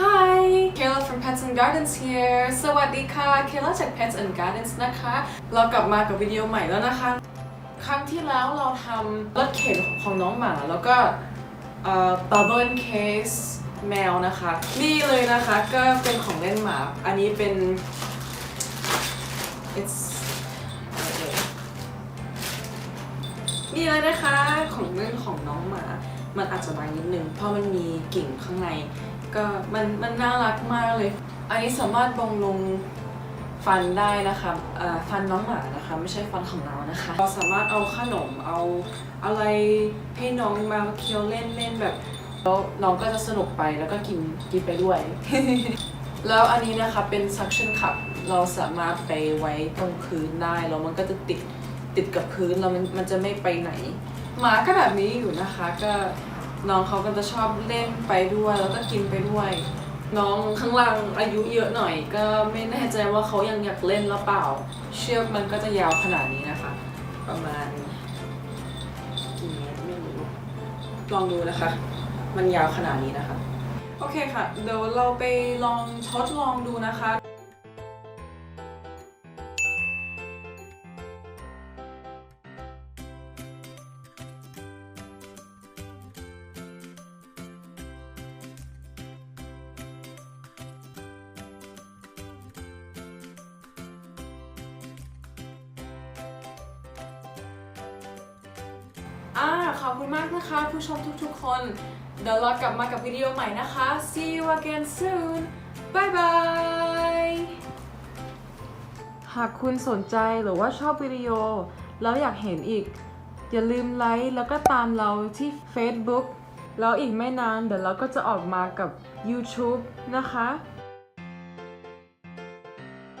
Hi Kayla from Pets and Gardens here สวัสดีค่ะ Kayla จาก Pets and Gardens นะคะ เรากลับมากับวิดีโอใหม่แล้วนะคะ ครั้งที่แล้วเราทำรถเข็นของน้องหมา แล้วก็เอ่อ bubble case แมวนะคะ นี่เลยนะคะก็เป็นของเล่นหมา อันนี้เป็น it's นี่เลยนะคะของเรื่องของน้องหมา มันอาจจะบางนิดนึงเพราะมันมีกิ่งข้างใน ก็มันมันน่ารักมากเลย อันนี้สามารถบำรุงฟันได้นะคะฟันน้องหมานะคะ ไม่ใช่ฟันของเรานะคะ เราสามารถเอาขนมเอาอะไรให้น้องมาเคี้ยวเล่นเล่นแบบแล้วน้องก็จะสนุกไปแล้วก็กินกินไปด้วย แล้วอันนี้นะคะเป็น suction cup เราสามารถไปไว้ตรงพื้นได้แล้วมันก็จะติดติดกับพื้นแล้วมันมันจะไม่ไปไหน หมาก็แบบนี้อยู่นะคะ ก็น้องเขาก็จะชอบเล่นไปด้วยแล้วก็กินไปด้วย น้องข้างล่างอายุเยอะหน่อย ก็ไม่แน่ใจว่าเขายังอยากเล่นหรือเปล่า เชือกมันก็จะยาวขนาดนี้นะคะ ประมาณกี่เมตรไม่รู้ลองดูนะคะ มันยาวขนาดนี้นะคะ โอเคค่ะ เดี๋ยวเราไปลองทดลองดูนะคะ ขอบคุณมากนะคะ ผู้ชมทุกๆคน เดี๋ยวเรากลับมากับวิดีโอใหม่นะคะ see you again soon bye bye หากคุณสนใจหรือว่าชอบวิดีโอ แล้วอยากเห็นอีก อย่าลืมไลค์แล้วก็ตามเราที่ Facebook แล้วอีกไม่นานเดี๋ยวเราก็จะออกมากับ YouTube นะคะ